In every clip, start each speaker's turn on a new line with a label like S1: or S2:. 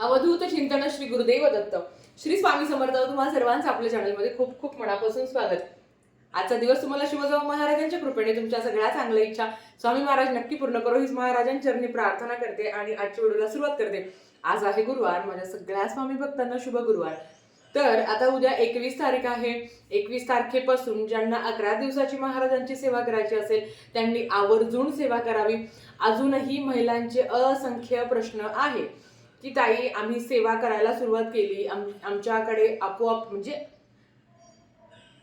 S1: अवधूत चिंतन श्री गुरुदेव दत्त. श्री स्वामी समर्थ तुम्हाला सर्वांचं आपल्या चॅनलमध्ये खूप खूप मनापासून स्वागत. आजचा दिवस तुम्हाला शिवजाऊ महाराजांच्या कृपेने तुमच्या सगळ्या चांगल्या इच्छा. स्वामी महाराज नक्की पूर्ण करो हीच महाराजांचरणी प्रार्थना करते आणि आजच्या व्हिडिओला सुरुवात करते. आज आहे गुरुवार माझ्या सगळ्या स्वामी भक्तांना शुभ गुरुवार. तर आता उद्या एकवीस तारीख आहे. एकवीस तारखेपासून ज्यांना अकरा दिवसाची महाराजांची सेवा करायची असेल त्यांनी आवर्जून सेवा करावी. अजूनही महिलांचे असंख्य प्रश्न आहे की ताई आम्ही सेवा करायला सुरुवात केली. आम आमच्याकडे आपोआप म्हणजे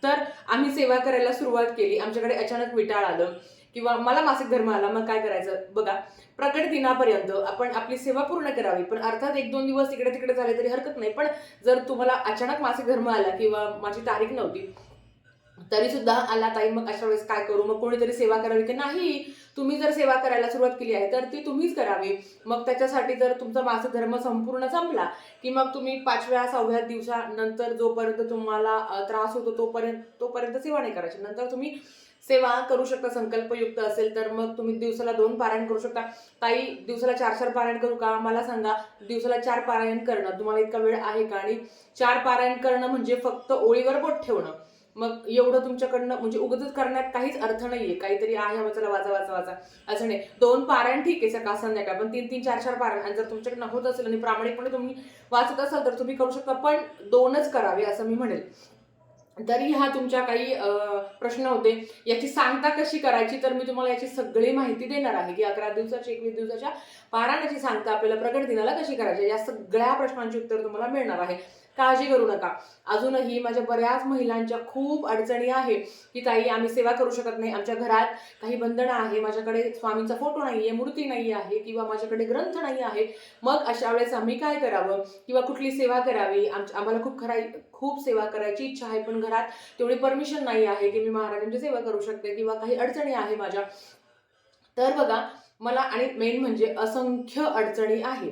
S1: तर आम्ही सेवा करायला सुरुवात केली. आमच्याकडे अचानक विटाळ आलं किंवा मला मासिक धर्म आला मग काय करायचं? बघा प्रकट दिनापर्यंत आपण आपली सेवा पूर्ण करावी. पण अर्थात एक दोन दिवस इकडे तिकडे झाले तरी हरकत नाही. पण जर तुम्हाला अचानक मासिक धर्म आला किंवा माझी तारीख नव्हती तरी सुद्धा आला ताई मग अशा वेळेस काय करू? मग कोणीतरी सेवा करावी की नाही? तुम्ही जर सेवा करायला सुरुवात केली आहे तर ती तुम्हीच करावी. मग त्याच्यासाठी जर तुमचा मासिक धर्म संपूर्ण संपला की मग तुम्ही पाचव्या सहाव्या दिवसानंतर जोपर्यंत तुम्हाला त्रास होतो तोपर्यंत तोपर्यंत सेवा नाही करायची. नंतर तुम्ही सेवा करू शकता संकल्पयुक्त असेल तर मग तुम्ही दिवसाला दोन पारायण करू शकता. ताई दिवसाला चार चार पारायण करू का? मला सांगा दिवसाला चार पारायण करणं तुम्हाला इतका वेळ आहे का? आणि चार पारायण करणं म्हणजे फक्त ओळीवर बोट ठेवणं. मग एवढं तुमच्याकडनं म्हणजे उगतच करण्यात काहीच अर्थ नाहीये. काहीतरी आहे मग चला वाचा वाचा वाचा. असं नाही. दोन पारायण ठीक आहे सकाळ संध्याकाळ. पण तीन तीन चार चार पारायण. आणि जर तुमच्याकडनं होत असेल आणि प्रामाणिकपणे तुम्ही वाचत असाल तर तुम्ही करू शकता. पण दोनच करावे असं मी म्हणेल. तरी हा तुमच्या काही अं, प्रश्न होते. याची सांगता कशी करायची तर मी तुम्हाला याची सगळी माहिती देणार आहे. की अकरा दिवसाची एकवीस दिवसाच्या पारायणाची सांगता आपल्याला प्रगट दिनाला कशी करायची या सगळ्या प्रश्नांची उत्तर तुम्हाला मिळणार आहे. काळजी करू नका. अजूनही माझ्या बऱ्याच महिलांच्या खूप अडचणी आहे की ताई आम्ही सेवा करू शकत नाही. आमच्या घरात काही बंधनं आहे. माझ्याकडे स्वामींचा फोटो नाही आहे मूर्ती नाही आहे किंवा माझ्याकडे ग्रंथ नाही आहे. मग अशा वेळेस आम्ही काय करावं? किंवा कुठली सेवा करावी? आमच्या आम्हाला खूप खराय खूप सेवा करायची इच्छा आहे. पण घरात तेवढी परमिशन नाही आहे की मी महाराजांची सेवा करू शकते किंवा काही अडचणी आहे माझ्या. तर बघा मला आणि मेन म्हणजे असंख्य अडचणी आहे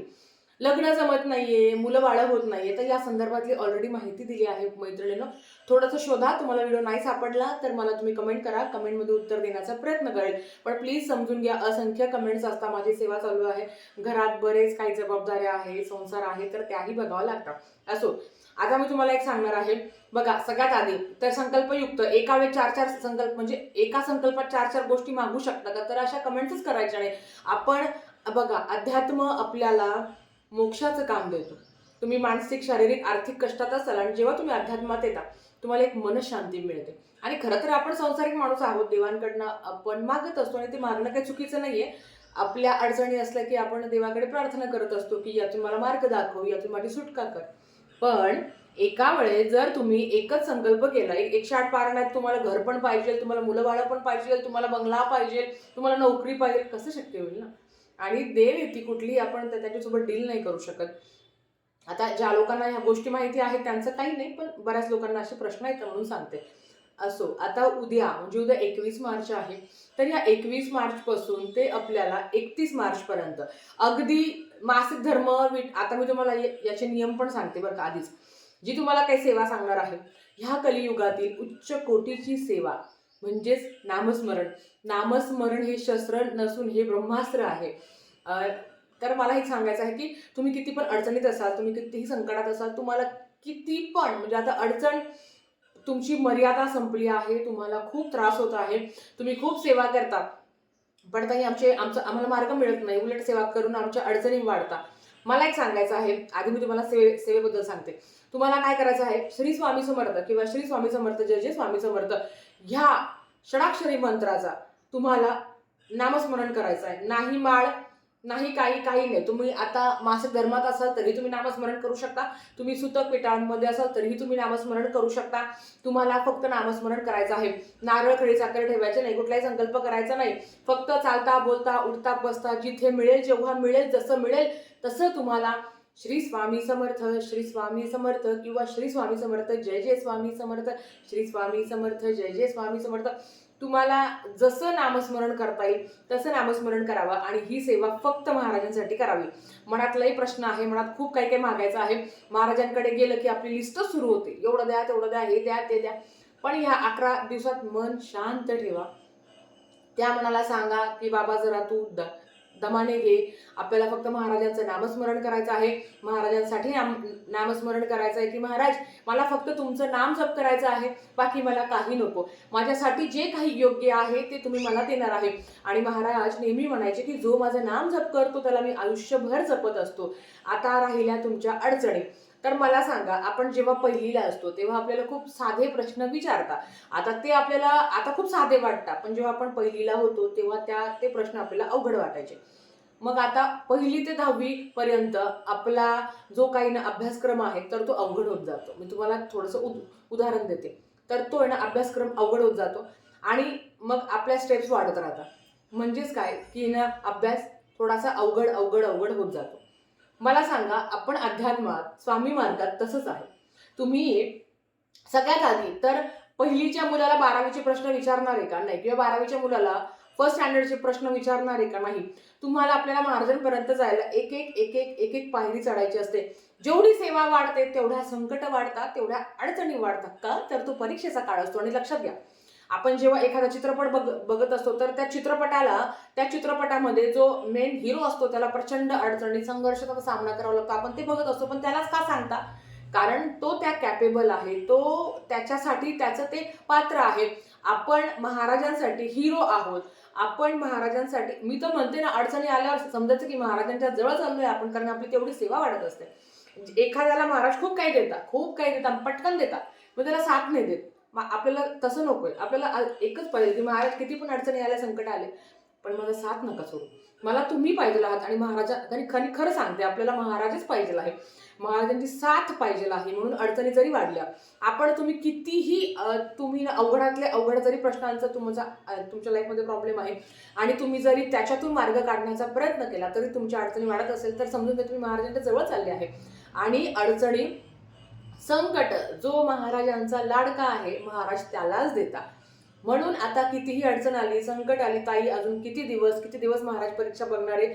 S1: लग्न जमत नाहीये मुलं बाळं होत नाहीये तर या संदर्भातली ऑलरेडी माहिती दिली आहे मैत्रिणीनं. थोडंसं शोधा तुम्हाला व्हिडिओ नाही सापडला तर मला तुम्ही कमेंट करा. कमेंटमध्ये उत्तर देण्याचा प्रयत्न करेल. पण प्लीज समजून घ्या असंख्य कमेंट्स असता माझी सेवा चालू आहे. घरात बरेच काही जबाबदाऱ्या आहे संसार आहे तर त्याही बघावं लागतात असो आता मी तुम्हाला एक सांगणार आहे. बघा सगळ्यात आधी तर संकल्पयुक्त एका वेळी चार चार संकल्प म्हणजे एका संकल्पात चार चार गोष्टी मागू शकता का? तर अशा कमेंट्सच करायच्या नाही आपण बघा अध्यात्म आपल्याला मोक्षाचं काम देतो. तुम्ही मानसिक शारीरिक आर्थिक कष्टात असाल आणि जेव्हा तुम्ही अध्यात्मात येता तुम्हाला एक मनशांती मिळते. आणि खरं तर आपण संसारिक माणूस आहोत देवांकडनं आपण मागत असतो आणि ते मागणं काही चुकीचं नाहीये. आपल्या अडचणी असल्या की आपण देवाकडे प्रार्थना करत असतो की यातून मला मार्ग दाखव यातून माझी सुटका कर. पण एका वेळेस जर तुम्ही एकच संकल्प केला एक एकशे आठ पारणात तुम्हाला घर पण पाहिजे तुम्हाला मुलं बाळं पण पाहिजे तुम्हाला बंगला पाहिजे तुम्हाला नोकरी पाहिजे कसं शक्य होईल ना? आणि देव येते कुठली आपण त्याच्यासोबत डील नाही करू शकत. आता ज्या लोकांना ह्या गोष्टी माहिती आहेत त्यांचं काही नाही पण बऱ्याच लोकांना असे प्रश्न आहेत म्हणून सांगते. असो आता उद्या म्हणजे उद्या एकवीस मार्च आहे तर ह्या एकवीस मार्चपासून ते आपल्याला एकतीस मार्चपर्यंत अगदी मासिक धर्म आता मी तुम्हाला याचे नियम पण सांगते बरं का आधीच. जी तुम्हाला काही सेवा सांगणार आहे ह्या कलियुगातील उच्च कोटीची सेवा म्हणजेच नामस्मरण. नामस्मरण हे शस्त्र नसून हे ब्रह्मास्त्र आहे. तर मला हे सांगायचं आहे की तुम्ही किती पण अडचणीत असाल तुम्ही कितीही संकटात असाल तुम्हाला किती पण म्हणजे आता अडचण तुमची मर्यादा संपली आहे तुम्हाला खूप त्रास होत आहे तुम्ही खूप सेवा करता पण काही आमचे आमचं आम्हाला मार्ग मिळत नाही उलट सेवा करून आमच्या अडचणी वाढता मला एक सांगायचं आहे आधी मी तुम्हाला सेवे सेवेबद्दल सांगते. तुम्हाला काय करायचं आहे श्री स्वामी समर्थ किंवा श्री स्वामी समर्थ जय जय स्वामी समर्थ ह्या षडाक्षरी मंत्राचा. तुम्हाला नामस्मरण करायचं आहे नाही माळ नाही काही काही नाही. तुम्ही आता मासिक धर्मात असाल तरी तुम्ही नामस्मरण करू शकता. तुम्ही सुतक पिठांमध्ये असाल तरीही तुम्ही नामस्मरण करू शकता. तुम्हाला फक्त नामस्मरण करायचं आहे. नारळ खडी साखर ठेवायचे नाही. कुठलाही संकल्प करायचा नाही. फक्त चालता बोलता उठता बसता जिथे मिळेल जेव्हा मिळेल जसं मिळेल तसं तुम्हाला श्री स्वामी समर्थ श्री स्वामी समर्थ किंवा श्री स्वामी समर्थ जय जय स्वामी समर्थ श्री स्वामी समर्थ जय जय स्वामी समर्थ. तुम्हाला जसं नामस्मरण करता येईल तसं नामस्मरण करावं आणि ही सेवा फक्त महाराजांसाठी करावी. मनातलाही प्रश्न आहे मनात खूप काही काही मागायचं आहे. महाराजांकडे गेलं की आपली लिस्टच सुरू होते. एवढं द्या तेवढं द्या हे द्या ते द्या. पण ह्या अकरा दिवसात मन शांत ठेवा. त्या मनाला सांगा की बाबा जरा तू दमाने घे. आपल्याला फक्त महाराजांचं नामस्मरण करायचं आहे. महाराजांसाठी नाम नामस्मरण करायचं आहे की महाराज मला फक्त तुमचं नाम जप करायचं आहे. बाकी मला काही नको. माझ्यासाठी जे काही योग्य आहे ते तुम्ही मला देणार आहे. आणि महाराज नेहमी म्हणायचे की जो माझं नाम जप करतो त्याला मी आयुष्यभर जपत असतो. आता राहिल्या तुमच्या अडचणी. तर मला सांगा आपण जेव्हा पहिलीला असतो तेव्हा आपल्याला खूप साधे प्रश्न विचारता. आता ते आपल्याला आता खूप साधे वाटतात पण जेव्हा आपण पहिलीला होतो तेव्हा त्या ते प्रश्न आपल्याला अवघड वाटायचे. मग आता पहिली ते दहावी पर्यंत आपला जो काही ना अभ्यासक्रम आहे तर तो अवघड होत जातो. मी तुम्हाला थोडंसं उद उदाहरण देते. तर तो आहे ना अभ्यासक्रम अवघड होत जातो आणि मग आपल्या स्टेप्स वाढत राहतात. म्हणजेच काय? की ना अभ्यास थोडासा अवघड अवघड अवघड होत जातो. मला सांगा आपण अध्यात्मात स्वामी मार्गात तसंच आहे. तुम्ही सगळ्यात आधी तर पहिलीच्या मुलाला बारावीचे प्रश्न विचारणार आहे का? नाही किंवा बारावीच्या मुलाला फर्स्ट स्टँडर्डचे प्रश्न विचारणार आहे का? नाही. तुम्हाला आपल्याला महाराजांपर्यंत जायला एक एक एक एक एक एक पायरी चढायची असते. जेवढी सेवा वाढते तेवढ्या संकट वाढतात तेवढ्या अडचणी वाढतात का? तर तो परीक्षेचा काळ असतो. आणि लक्षात घ्या आपण जेव्हा एखादा चित्रपट बघ बघत असतो तर त्या चित्रपटाला त्या चित्रपटामध्ये जो मेन हिरो असतो त्याला प्रचंड अडचणी संघर्षाचा सामना करावा लागतो. आपण ते बघत असतो पण त्यालाच का सांगता? कारण तो त्या कॅपेबल आहे. तो त्याच्यासाठी त्याचं ते पात्र आहे. आपण महाराजांसाठी हिरो आहोत. आपण महाराजांसाठी मी तर म्हणते ना अडचणी आल्यावर समजायचं की महाराजांच्या जवळ चाललोय आपण कारण आपली तेवढी सेवा वाढत असते. एखाद्याला महाराज खूप काही देतात खूप काही देतात पटकन देतात मग त्याला साथ नाही देत. मग आपल्याला तसं नकोय. आपल्याला एकच पाहिजे की महाराज किती पण अडचणी आल्या संकट आले पण मला साथ नका सोडू. मला तुम्ही पाहिजे आहात आणि महाराजा आणि खरी खरं सांगते आपल्याला महाराजच पाहिजे आहे. महाराजांची साथ पाहिजे आहे म्हणून अडचणी जरी वाढल्या आपण तुम्ही कितीही तुम्ही अवघडातल्या अवघडातले अवघड जरी प्रश्नांचा तुमचा तुमच्या लाईफमध्ये प्रॉब्लेम आहे आणि तुम्ही जरी त्याच्यातून मार्ग काढण्याचा प्रयत्न केला तरी तुमच्या अडचणी वाढत असेल तर समजून घ्या तुम्ही महाराजांच्या जवळ चालले आहे. आणि अडचणी संकट जो महाराजांचा लाडका आहे महाराज त्यालाच देता म्हणून आता कितीही अडचण आली संकट आली ताई अजून किती दिवस किती दिवस महाराज परीक्षा बघणारे?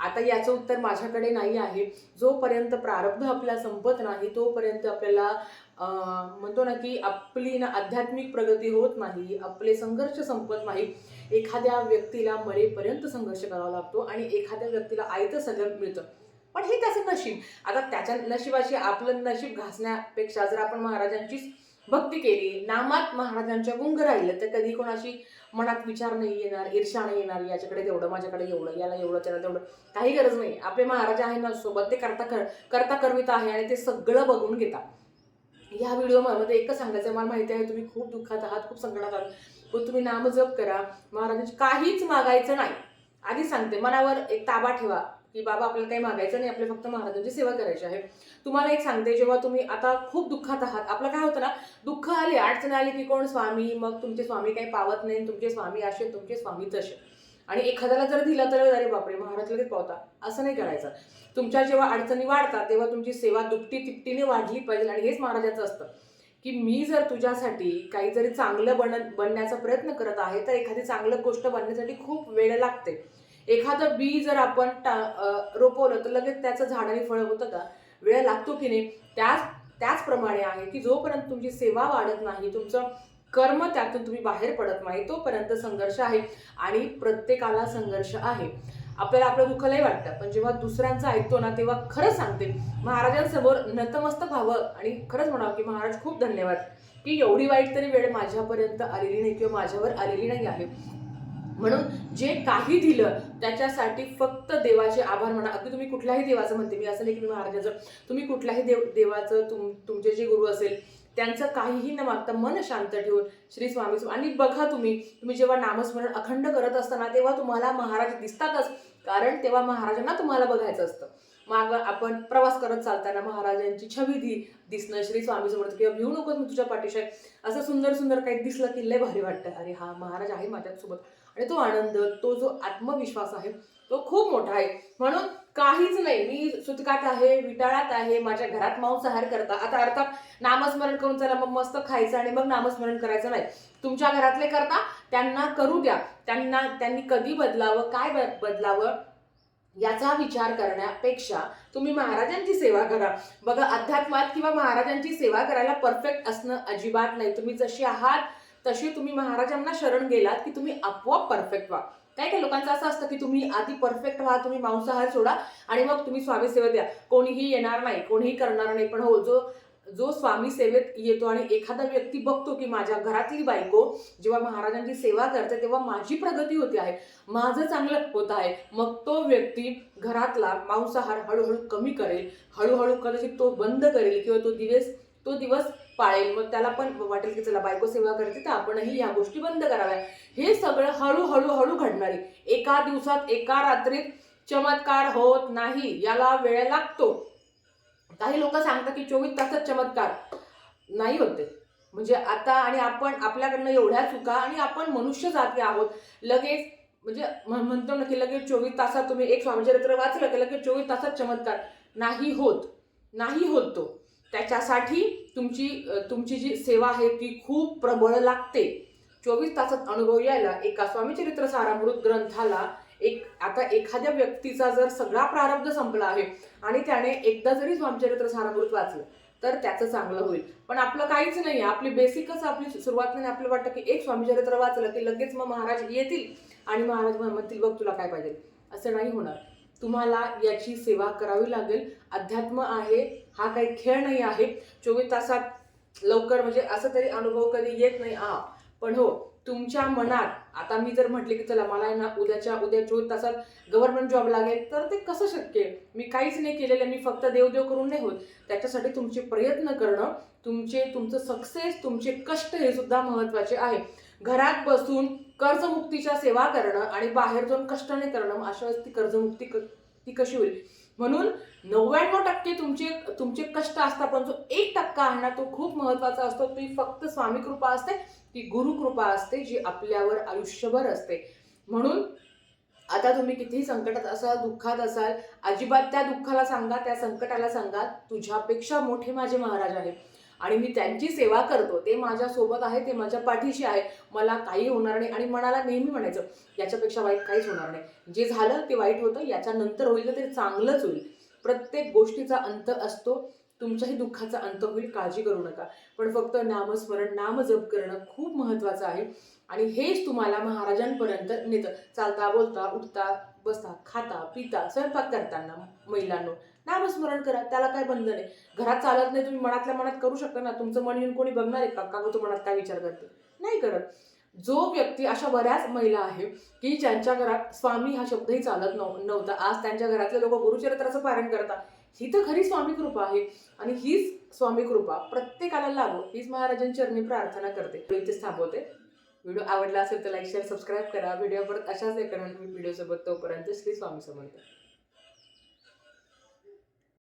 S1: आता याचं उत्तर माझ्याकडे नाही आहे. जोपर्यंत प्रारब्ध आपला संपत नाही तोपर्यंत आपल्याला म्हणतो ना की आपली ना आध्यात्मिक प्रगती होत नाही आपले संघर्ष संपत नाही. एखाद्या व्यक्तीला मरेपर्यंत संघर्ष करावा लागतो आणि एखाद्या व्यक्तीला आयतं सगळं मिळतं. पण हे त्याचं नशीब. आता त्याच्या नशिबाशी आपलं नशीब घासण्यापेक्षा जर आपण महाराजांचीच भक्ती केली नामात महाराजांच्या गुंग राहिलं तर कधी कोणाशी मनात विचार नाही येणार ईर्षा नाही येणार याच्याकडे तेवढं माझ्याकडे एवढं याला एवढं त्याला तेवढं. काही गरज नाही. आपले महाराज आहे ना सोबत ते करता कर करता करविता आहे आणि ते सगळं बघून घेतात. या व्हिडिओमध्ये एकच सांगायचं मला माहिती आहे तुम्ही खूप दुःखात आहात खूप संकटात आहात. पण तुम्ही नामजप करा. महाराजांची काहीच मागायचं नाही. आधी सांगते मनावर एक ताबा ठेवा. की बाबा आपल्याला काही मागायचं नाही आपल्याला फक्त महाराजांची सेवा करायची आहे. तुम्हाला एक सांगते जेव्हा तुम्ही आता खूप दुःखात आहात आपलं काय होतं ना दुःख आले अडचण आली की कोण स्वामी मग तुमचे स्वामी काही पावत नाही तुमचे स्वामी असे तुमचे स्वामी तसे. आणि एखाद्याला जर दिलं तर अरे बापरे महाराज लगेच पावता. असं नाही करायचं. तुमच्या जेव्हा अडचणी वाढतात तेव्हा तुमची सेवा दुपटी तिपटीने वाढली पाहिजे. आणि हेच महाराजाचं असतं की मी जर तुझ्यासाठी काही जरी चांगलं बन बनण्याचा प्रयत्न करत आहे तर एखादी चांगलं गोष्ट बनण्यासाठी खूप वेळ लागते. एखादं बी जर आपण टा रोपवलं तर लगेच त्याचं झाडाने फळ होतं का? वेळ लागतो की नाही? त्याच त्याचप्रमाणे आहे की जोपर्यंत तुमची सेवा वाढत नाही तुमचं कर्म त्यातून तुम्ही बाहेर पडत नाही तोपर्यंत संघर्ष आहे आणि प्रत्येकाला संघर्ष आहे. आपल्याला आपलं दुःख लय वाटतं पण जेव्हा दुसऱ्यांचं ऐकतो ना तेव्हा खरंच सांगते महाराजांसमोर नतमस्तक व्हावं आणि खरंच म्हणावं की महाराज खूप धन्यवाद की एवढी वाईट तरी वेळ माझ्यापर्यंत आलेली नाही किंवा माझ्यावर आलेली नाही आहे. म्हणून जे काही दिलं त्याच्यासाठी फक्त देवाचे आभार म्हणा. अगदी तुम्ही कुठल्याही देवाचं म्हणते मी असं नाही की महाराजाचं. तुम्ही कुठल्याही देव देवाचं तुम तुमचे जे गुरु असेल त्यांचं काहीही न मागता मन शांत ठेवून श्री स्वामी आणि बघा तुम्ही तुम्ही जेव्हा नामस्मरण अखंड करत असताना तेव्हा तुम्हाला महाराज दिसतातच. कारण तेव्हा महाराजांना तुम्हाला बघायचं असतं. माग आपण प्रवास करत चालताना महाराजांची छवी दि दिसणं श्री स्वामी समर्थ किंवा भिवू नकोस मी तुझ्या पाठीशी आहे. असं सुंदर सुंदर काही दिसलं की लय भारी वाटतं. अरे हा महाराज आहे माझ्यासोबत. आणि तो आनंद तो जो आत्मविश्वास आहे तो खूप मोठा आहे. म्हणून काहीच नाही. मी सुतकात आहे विटाळात आहे माझ्या घरात मांसाहार करता. आता अर्थात नामस्मरण करून चला मग मस्त खायचं आणि मग नामस्मरण करायचं नाही. तुमच्या घरातले करता त्यांना करू द्या. त्यांना त्यांनी कधी बदलावं काय ब- बदलावं? याचा विचार करण्यापेक्षा तुम्ही महाराजांची सेवा करा. बघा अध्यात्मात किंवा महाराजांची सेवा करायला परफेक्ट असणं अजिबात नाही. तुम्ही जशी आहात तशी तुम्ही महाराजांना शरण गेलात की तुम्ही आपोआप परफेक्ट व्हा. काय काय लोकांचं असं असतं की तुम्ही आधी परफेक्ट व्हा तुम्ही मांसाहार सोडा आणि मग तुम्ही स्वामी सेवा द्या. कोणीही येणार नाही कोणीही करणार नाही. पण हो जो जो स्वामी सेवेत येतो आणि एखादा व्यक्ती बघतो की माझ्या घरातली बायको जेव्हा महाराजांची सेवा करते तेव्हा माझी प्रगती होते आहे माझं चांगलं होत आहे. मग तो व्यक्ती घरातला मांसाहार हळूहळू कमी करेल हळूहळू कदाचित तो बंद करेल किंवा तो दिवस तो दिवस पाळेल. मग त्याला पण वाटेल की चला बायको सेवा करते तर आपणही या गोष्टी बंद कराव्या हे सगळं हळूहळू हळू घडणारे. एका दिवसात एका रात्रीत चमत्कार होत नाही याला वेळ लागतो. काही लोक सांगतात की चोवीस तासात चमत्कार. नाही होते म्हणजे आता आणि आपण आपल्याकडनं एवढ्या चुका आणि आपण मनुष्य जाती आहोत. लगेच म्हणजे म्हणतो ना की लगेच चोवीस तासात तुम्ही एक स्वामीचरित्र वाचलं की लगेच चोवीस तासात चमत्कार. नाही होत. नाही होत तो. त्याच्यासाठी तुमची तुमची जी सेवा आहे ती खूप प्रबळ लागते. चोवीस तासात अनुभव यायला एका स्वामीचरित्र सारामृत ग्रंथाला एक आता एखाद्या व्यक्तीचा जर सगळा प्रारब्ध संपला आहे आणि त्याने एकदा जरी स्वामीचरित्र सारामृत वाचलं तर त्याचं चांगलं होईल. पण आपलं काहीच नाही आपली बेसिकच आपली सुरुवात नाही आपलं वाटतं की एक स्वामीचरित्र वाचलं की लगेच मग महाराज येतील आणि महाराज म्हणतील बघ तुला काय पाहिजे. असं नाही होणार. तुम्हाला याची सेवा करावी लागेल. अध्यात्म आहे हा काही खेळ नाही आहे. चोवीस तासात लवकर म्हणजे असं तरी अनुभव कधी येत नाही. आ पण हो तुमच्या मनात आता मी जर म्हटले की चला मला ना उद्याच्या उद्या चोवीस तासात गव्हर्नमेंट जॉब लागेल तर ते कसं शक्य आहे? मी काहीच नाही केलेलं मी फक्त देवदेव करून नाही होत. त्याच्यासाठी तुमचे प्रयत्न करणं तुमचे तुमचं सक्सेस तुमचे कष्ट हे सुद्धा महत्त्वाचे आहे. घरात बसून कर्जमुक्तीच्या सेवा करणं आणि बाहेर जाऊन कष्ट नाही करणं अशा वेळेस ती कर्जमुक्ती क- ती कशी होईल? म्हणून नव्याण्णव टक्के तुमचे तुमचे कष्ट असतात पण जो एक टक्का आहे ना तो खूप महत्त्वाचा असतो. ती फक्त स्वामी कृपा असते ती गुरु कृपा असते जी आपल्यावर आयुष्यभर असते. म्हणून आता तुम्ही कितीही संकटात असाल दुःखात असाल अजिबात त्या दुःखाला सांगा त्या संकटाला सांगा तुझ्यापेक्षा मोठे माझे महाराज आहेत. आणि मी त्यांची सेवा करतो. ते माझ्यासोबत आहे ते माझ्या पाठीशी आहे. मला काही होणार नाही आणि मनाला नेहमी म्हणायचं याच्यापेक्षा वाईट काहीच होणार नाही. जे झालं ते वाईट होतं याच्या नंतर होईल तर ते चांगलंच होईल. प्रत्येक गोष्टीचा अंत असतो. तुमच्याही दुःखाचा अंत होईल. काळजी करू नका. पण फक्त नामस्मरण नाम जप करणं खूप महत्त्वाचं आहे. आणि हेच तुम्हाला महाराजांपर्यंत नेतं. चालता बोलता उठता बसता खाता पिता स्वयंपाक करताना महिलांनो. नामस्मरण करा त्याला काय बंधन आहे? घरात चालत नाही तुम्ही मनातल्या मनात करू शकता ना. तुमचं मन येऊन कोणी बघणार आहे का? का तू मनात काय विचार करते नाही करत. जो व्यक्ती अशा बऱ्याच महिला आहे की ज्यांच्या घरात स्वामी हा शब्दही चालत नव नव्हता. आज त्यांच्या घरातले लोक गुरुचरित्राचं पारण करतात. ही तर खरी स्वामी कृपा आहे आणि हीच स्वामी कृपा प्रत्येकाला लाभो हीच महाराजांची चरणी प्रार्थना करते. इथेच थांबवते. व्हिडिओ आवडला असेल तर लाईक शेअर सबस्क्राईब करा. व्हिडिओ परत अशाच एका व्हिडिओसोबत तोपर्यंत श्री स्वामी समर्थ.